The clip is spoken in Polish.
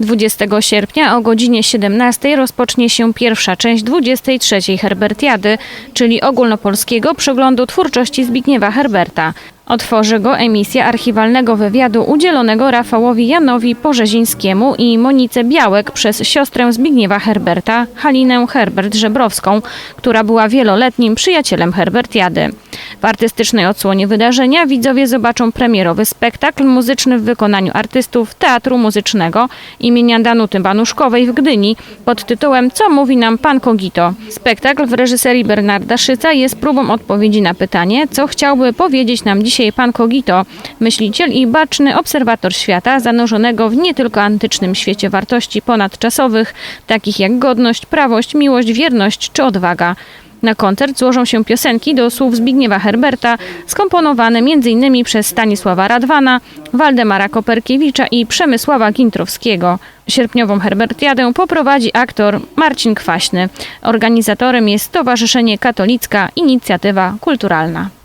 20 sierpnia o godzinie 17 rozpocznie się pierwsza część 23 Herbertiady, czyli ogólnopolskiego przeglądu twórczości Zbigniewa Herberta. Otworzy go emisja archiwalnego wywiadu udzielonego Rafałowi Janowi Porzezińskiemu i Monice Białek przez siostrę Zbigniewa Herberta, Halinę Herbert-Żebrowską, która była wieloletnim przyjacielem Herbertiady. W artystycznej odsłonie wydarzenia widzowie zobaczą premierowy spektakl muzyczny w wykonaniu artystów Teatru Muzycznego imienia Danuty Banuszkowej w Gdyni pod tytułem Co mówi nam pan Kogito? Spektakl w reżyserii Bernarda Szyca jest próbą odpowiedzi na pytanie, co chciałby powiedzieć nam dzisiaj pan Kogito, myśliciel i baczny obserwator świata zanurzonego w nie tylko antycznym świecie wartości ponadczasowych, takich jak godność, prawość, miłość, wierność czy odwaga. Na koncert złożą się piosenki do słów Zbigniewa Herberta, skomponowane m.in. przez Stanisława Radwana, Waldemara Koperkiewicza i Przemysława Gintrowskiego. Sierpniową Herbertiadę poprowadzi aktor Marcin Kwaśny. Organizatorem jest Stowarzyszenie Katolicka Inicjatywa Kulturalna.